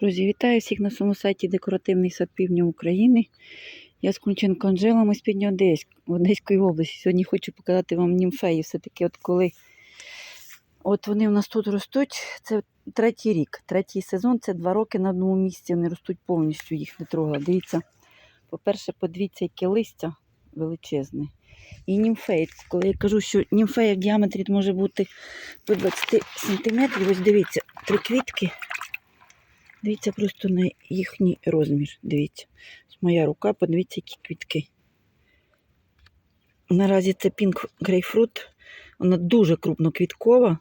Друзі, вітаю всіх на своєму сайті Декоративний сад півдня України. Я з Кунченко Анжела, ми з півдня Одеськ, Одеської області. Сьогодні хочу показати вам німфеї. Все-таки, от коли от вони в нас тут ростуть, це третій рік. Третій сезон це два роки на одному місці. Вони ростуть повністю, їх не трогала. Дивіться, по-перше, подивіться, яке листя величезне. І німфеї. Коли я кажу, що німфея в діаметрі може бути до 20 см, ось дивіться, три квітки. Дивіться просто на їхній розмір. Дивіться. Моя рука, подивіться, які квітки. Наразі це пінк грейпфрут. Вона дуже крупноквіткова.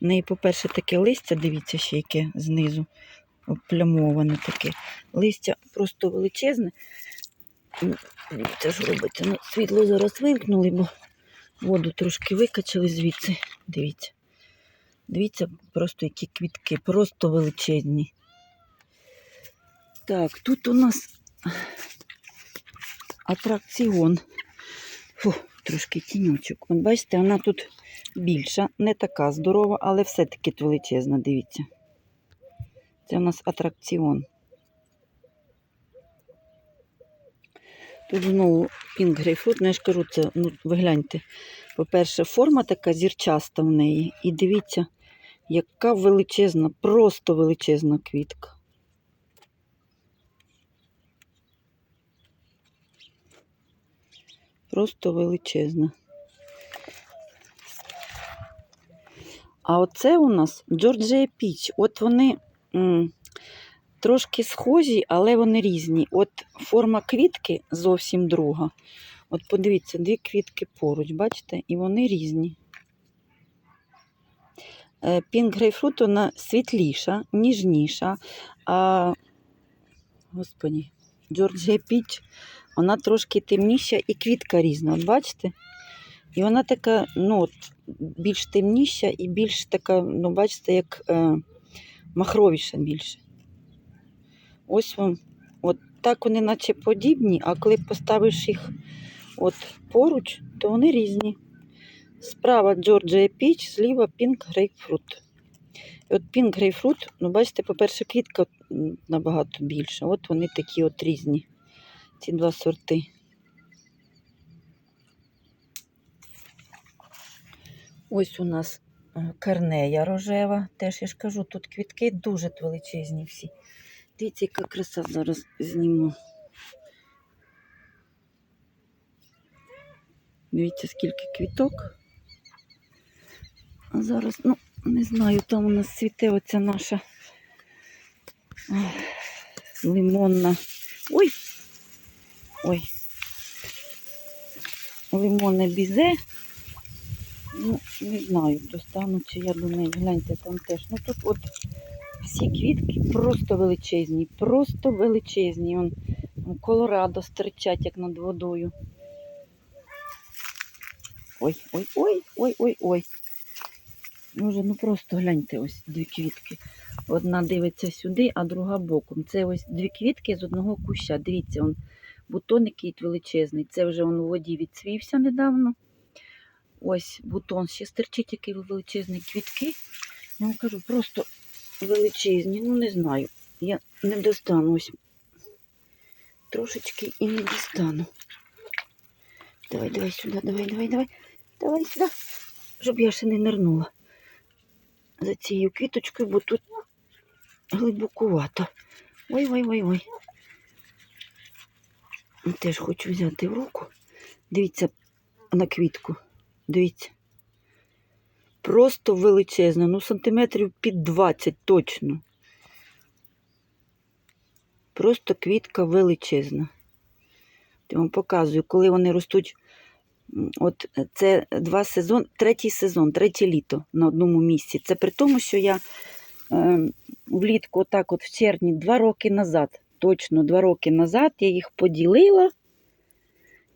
В неї, по-перше, таке листя, дивіться, ще яке знизу оплямоване таке. Листя просто величезне. Дивіться, що робиться. Ну, світло зараз вимкнули, бо воду трошки викачали звідси. Дивіться. Дивіться, просто які квітки, просто величезні. Так, тут у нас атракціон. Фу, трошки тіньочок. От бачите, вона тут більша, не така здорова, але все-таки величезна, дивіться. Це у нас атракціон. Тут знову пінк грейпфрут, ну я ж кажу, це, ну, ви гляньте. По-перше, форма така зірчаста в неї. І дивіться, яка величезна, просто величезна квітка. Просто величезна. А оце у нас Джорджія Піч. От вони м, трошки схожі, але вони різні. От форма квітки зовсім друга. От подивіться, дві квітки поруч, бачите? І вони різні. Пінк грейпфрут вона світліша, ніжніша. А господі, Джорджія Піч, вона трошки темніша і квітка різна. От бачите? І вона така, ну, от, більш темніша і більш така, ну, бачите, як е, махровіша більше. Ось вам, от так вони наче подібні, а коли поставиш їх от поруч, то вони різні. Справа Джорджія Піч, зліва Пінк Грейпфрут. І от Пінк Грейпфрут, ну, бачите, по-перше, квітка набагато більша. От вони такі от різні, ці два сорти. Ось у нас е, карнея рожева. Теж я ж кажу, тут квітки дуже величезні всі. Дивіться, яка краса зараз зніму. Дивіться, скільки квіток. Зараз, ну, не знаю, там у нас цвіте оця наша лимонна. Ой! Ой. Лимонне бізе. Ну, не знаю, достану, чи я до неї. Гляньте, там теж. Ну тут от всі квітки просто величезні, просто величезні. Он, Колорадо стерчать, як над водою. Ой, ой, ой, ой, ой, ой. Може, ну просто гляньте ось дві квітки. Одна дивиться сюди, а друга боком. Це ось дві квітки з одного куща. Дивіться, он, бутон який величезний. Це вже он у воді відцвівся недавно. Ось бутон ще стерчить, який величезний квітки. Я вам кажу, просто величезні. Ну, не знаю. Я не достану ось трошечки і не дістану. Давай, давай сюди, давай, давай, давай. Давай сюди. Щоб я ще не нирнула за цією квіточкою, бо тут глибокувато. Ой, ой, ой, ой. Теж хочу взяти в руку. Дивіться на квітку. Дивіться. Просто величезна, ну сантиметрів під 20 точно. Просто квітка величезна. Я вам показую, коли вони ростуть. От це два сезон, третій сезон, третє літо на одному місці. Це при тому, що я е, влітку, отак, от в червні, два роки назад, точно два роки назад, я їх поділила,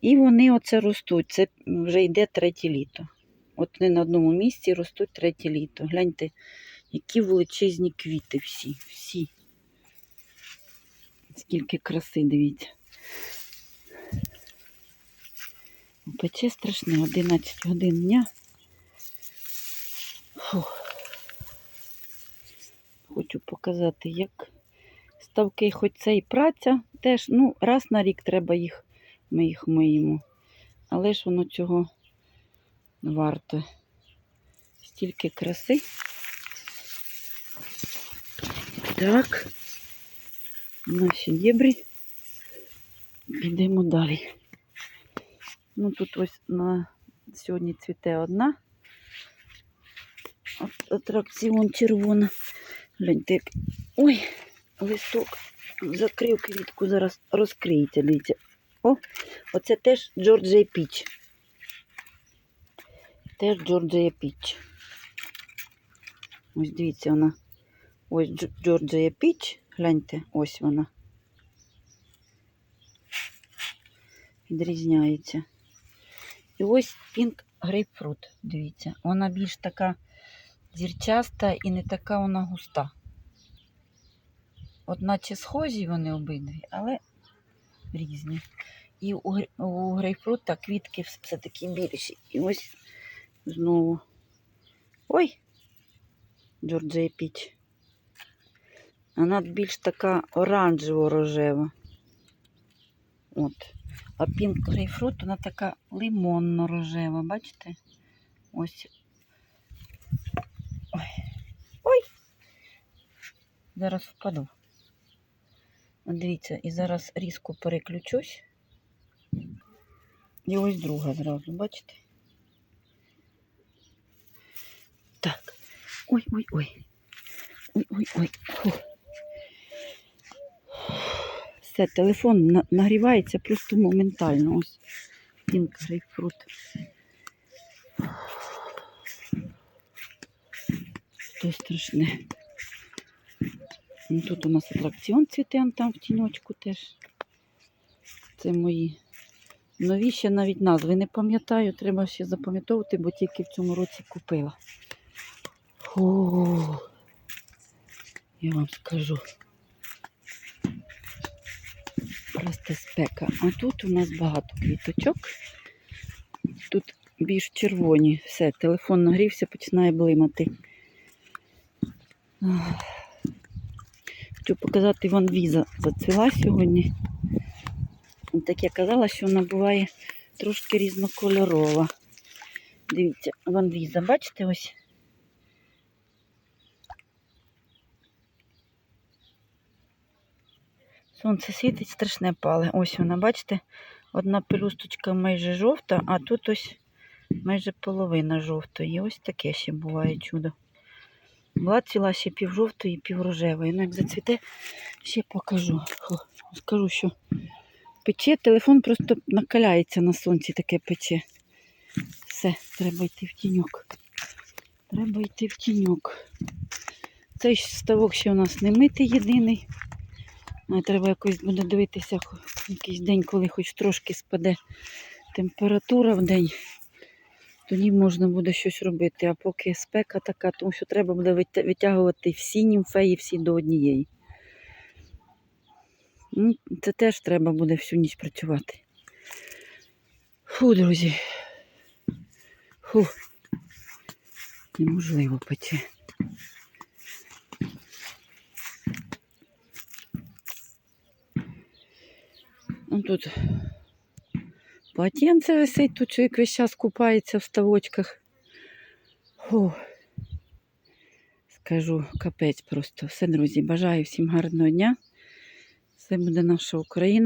і вони оце ростуть. Це вже йде третє літо. От вони на одному місці ростуть третє літо. Гляньте, які величезні квіти всі, всі. Скільки краси, дивіться. Пече страшне, 11 годин дня. Фух. хочу показати, як ставки, хоч це і праця, теж, ну, раз на рік треба їх, ми їх миємо. Але ж воно цього варто. Стільки краси. Так. Наші дєбрі. Йдемо далі. Ну, тут ось на сьогодні цвіте одна. Атракціон червона. Гляньте, як. Ой, листок закрив квітку, зараз розкриється, дивіться. О, оце теж Джорджія Піч. Теж Джорджія Піч. Ось дивіться вона. Ось Джорджія Піч. Гляньте, ось вона. Відрізняється. І ось пінк грейпфрут. Дивіться, вона більш така зірчаста і не така вона густа. От наче схожі вони обидві, але різні. І у, грейпфрута квітки все-таки більші. І ось знову. Ой! Джорджія Піч. Вона більш така оранжево-рожева. От. А пінк грейпфрут, вона така лимонно-рожева, бачите? Ось. Ой. Ой. Зараз впаду. Дивіться, і зараз різко переключусь. І ось друга зразу, бачите? Так. Ой-ой-ой. Ой-ой-ой. Все, телефон нагрівається просто моментально. Ось пінк грейпфрут. То страшне. Ну, Тут у нас атракціон цвіте, там в тіньочку теж. Це мої нові ще навіть назви не пам'ятаю. Треба ще запам'ятовувати, бо тільки в цьому році купила. Фу. Я вам скажу. Просто спека. А тут у нас багато квіточок. Тут більш червоні. Все, телефон нагрівся, починає блимати. Хочу показати Іван Віза зацвіла сьогодні. Так я казала, що вона буває трошки різнокольорова. Дивіться, Ван Віза, бачите ось? Сонце світить, страшне пале. Ось вона, бачите, одна пелюсточка майже жовта, а тут ось майже половина жовтої. Ось таке ще буває чудо. Була ціла ще півжовтої, піврожевої. Ну, як зацвіте, ще покажу. Скажу, що пече, телефон просто накаляється на сонці, таке пече. Все, треба йти в тіньок. Треба йти в тіньок. Цей ставок ще у нас не митий єдиний. А Треба якось буде дивитися якийсь день, коли хоч трошки спаде температура в день. Тоді можна буде щось робити. А поки спека така, тому що треба буде витягувати всі німфеї, всі до однієї. Ну, це теж треба буде всю ніч працювати. Фу, друзі. Фу. Неможливо пече. Ну, тут полотенце висить, тут чоловік весь час купається в ставочках. Фу. Скажу, капець просто. Все, друзі, бажаю всім гарного дня. Все буде наша Україна.